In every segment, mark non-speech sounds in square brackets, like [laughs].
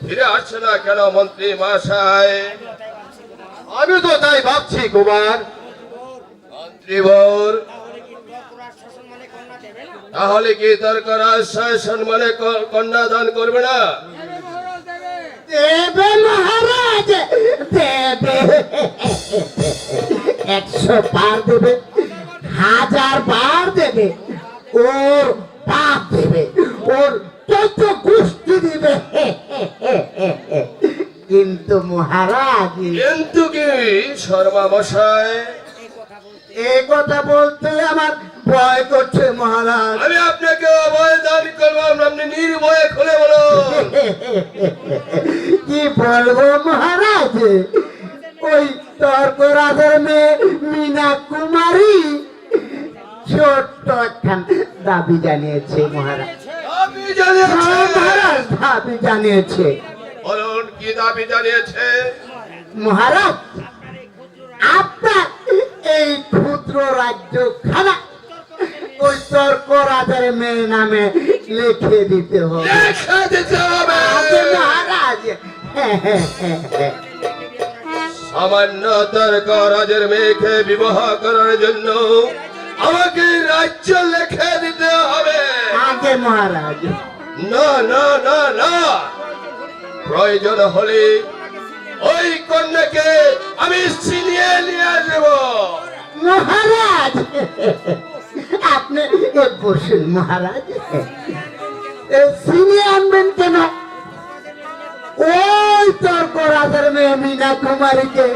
ফিরে আসছে না কেন মন্ত্রী মহাশয়? আমি তো তাই ভাবছি কুমার। মন্ত্রী বর তাহলে কি তোর করা সম্মানে কন্যা দান করবে না? দেবে মহারাজ দেবে। একশো বার দেবে হাজার বার দেবে ওর বাপ দেবে ওর চোদ্দ গোষ্ঠী দিবে কিন্তু মহারাজ কিন্তু কি শর্মা মশাই? এই কথা বলতে আমার ভয় করছে মহারাজ। আমি আপনাকে অভয় দান করব আপনি নির্ভয়ে খুলে বলো [laughs] কি বলব মহারাজ? ওই তর্করাজের মেয়ে মিনা কুমারী ছোট্ট একখান দাবি জানিয়েছে মহারাজ। আপনি জানিয়েছেন হ্যাঁ, মহারাজ দাবি জানিয়েছে। কি দাবি জানিয়েছে? মহারাজ আপনার এই ক্ষুদ্র রাজ্য খানা ওই তর্করাজের মেয়ের নামে লিখে দিতে হবে। আগে মহারাজ। সামান্য তর্ক রাজের মেয়েকে বিবাহ করার জন্য আমাকে রাজ্য লেখে দিতে হবে। আগে মহারাজ। না না না না। প্রয়োজন হলে ওই কন্যাকে আমি ছিনিয়ে নিয়ে আসব। মহারাজ! আপনি বসুন মহারাজ। সিনে আনবেন কেন? ওই তর্ক রাজার মেয়ে মিনা কুমারীকে।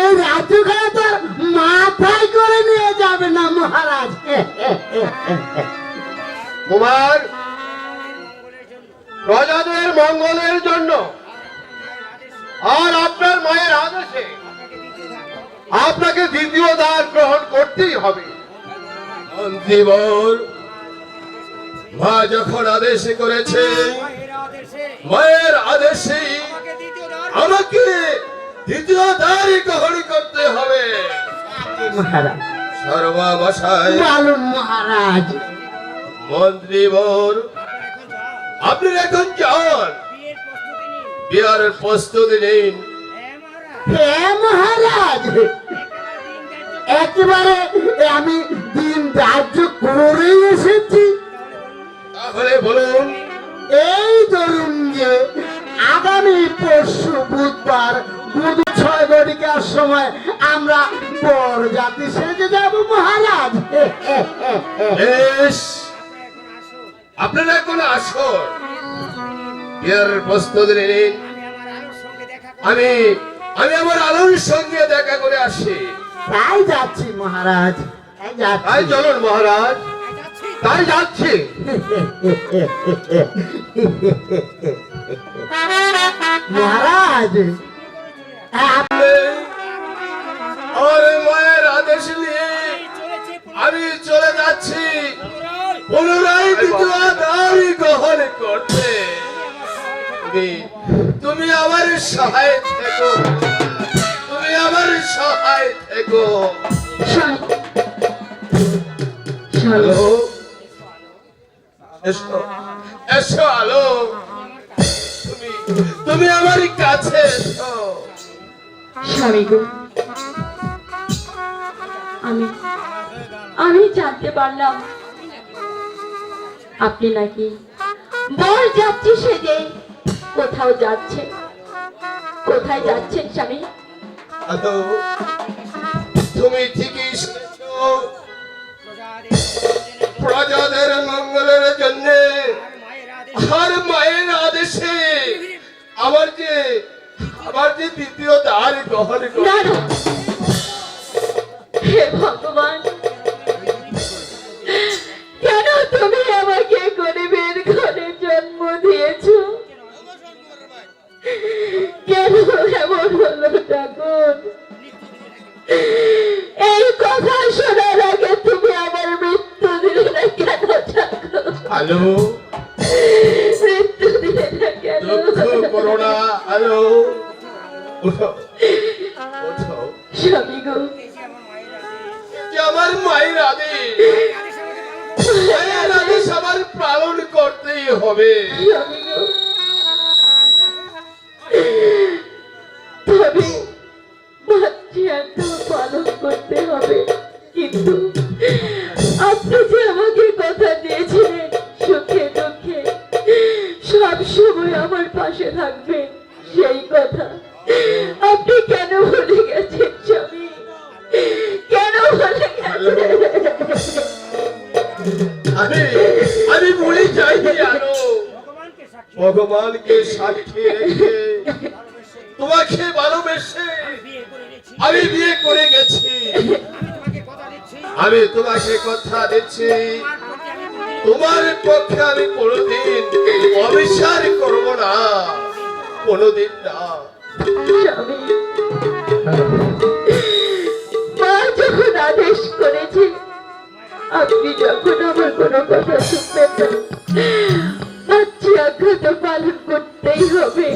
এই তো মাথায় করে নিয়ে যাবে না মহারাজ। কুমার প্রজাদের মঙ্গলের জন্য। আর আপনার মায়ের আদেশে আপনাকে দ্বিতীয় দান গ্রহণ করতেই হবে। মন্ত্রীবর মা যখন আদেশ করেছে মায়ের আদেশে আমাকে দ্বিতীয় দাঁড়ি গ্রহণ করতে হবে। মহারাজ। সর্বা মশাই। বলুন মহারাজ। মন্ত্রীবর আপনি এখন যান বিহারের প্রস্তুতি নিন। হে মহারাজ। একেবারে আমি দিন ধার্য করে এসেছি। তাহলে বলুন। এই ধরুন যে আগামী পরশু বুধবার বুধ ছয় ঘটিকার সময় আমরা বর জাতি সেজে যাব মহারাজ। বেশ। আপনারা এখন আসুন বিহারের প্রস্তুতি নিন। আমি আমি আমার আলোর সঙ্গে দেখা করে আসি তাই যাচ্ছি মহারাজ। তাই চলুন মহারাজ। তাই যাচ্ছি। মহারাজ আর মায়ের আদেশ নিয়ে আমি চলে যাচ্ছি। পুনরায় দ্বিতীয় দাবি গ্রহণ করতে তুমি- আমার সহায় থেকো। তুমি আমার সহায় থেকো। হ্যালো? এসো। এসো আলো। তুমি তুমি আমার কাছে এসো। স্বামী গো আমি আমি জানতে পারলাম আপনি নাকি বর যাচ্ছি সেজে কোথাও যাচ্ছে? কোথায় যাচ্ছেন স্বামী? তুমি ঠিকই প্রজাদের মঙ্গলের জন্য আর মায়ের আদেশে আমার যে আমার যে দ্বিতীয় দ্বার গ্রহণ না। হে ভগবান গরিবের ঘরে জন্ম দিয়েছ? কেন এমন হলো ঠাকুর? এই কথা শোনার আগে তুমি আমার মৃত্যু দিলে না কেন ঠাকুর? হ্যালো? মৃত্যু দিলে না কেন? দুঃখ হ্যালো? উঠো। উঠো। স্বামী গো। আমার মায়ের আদেশ? হবে। যে আমার পাশে থাকবে সেই কথা। আপনি কেন কেন আমি আমি ভগবানকে সাক্ষী রেখে তোমাকে ভালোবেসে আমি বিয়ে করে গেছি। আমি তোমাকে কথা দিচ্ছি। তোমার পক্ষে আমি কোনোদিন অবিচার করব না। কোনোদিন না। মা, যখন আদেশ করেছে, আপনি যখন আমার কোনো কথা শুনবেন না বাচ্চা আজ্ঞা পালন করতেই হবে।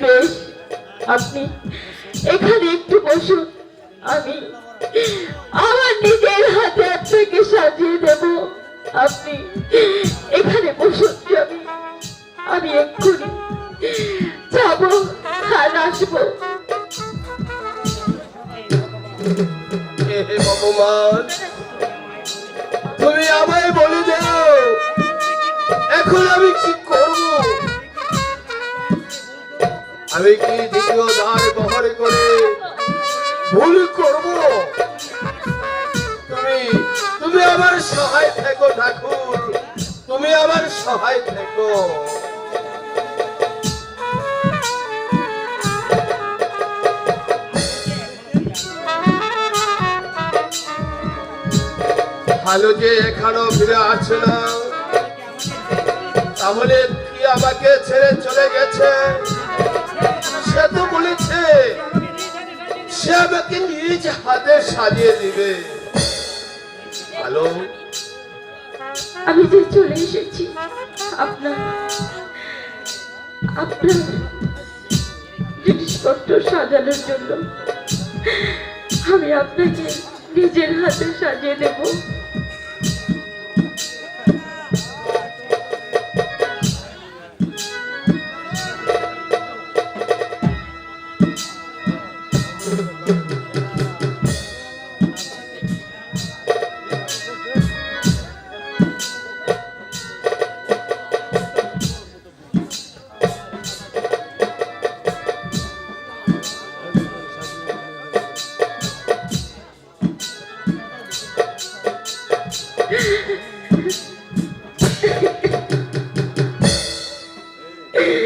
বেশ, আপনি এখানে একটু বসুন। আমি আমার নিজের হাতে আপনাকে সাজিয়ে দেব। আপনি এখানে বসুন স্বামী আমি এক্ষুনি যাব, আর আসব। তুমি আমায় বলে এখন আমি কি করব? আমি কি দ্বিতীয় বহর করে ভুল করব? তুমি তুমি আমার সহায় ঠাকুর। তুমি আমার সহায় ভালো যে এখানেও ফিরে আসে না তাহলে কি আমাকে ছেড়ে চলে গেছে। সে তো বলেছে সে আমাকে নিজ হাতে সাজিয়ে দিবে। ভালো আমি যে চলে এসেছি, আপনার আপনার জিনিসপত্র সাজানোর জন্য আমি আপনাকে নিজের হাতে সাজিয়ে দেব।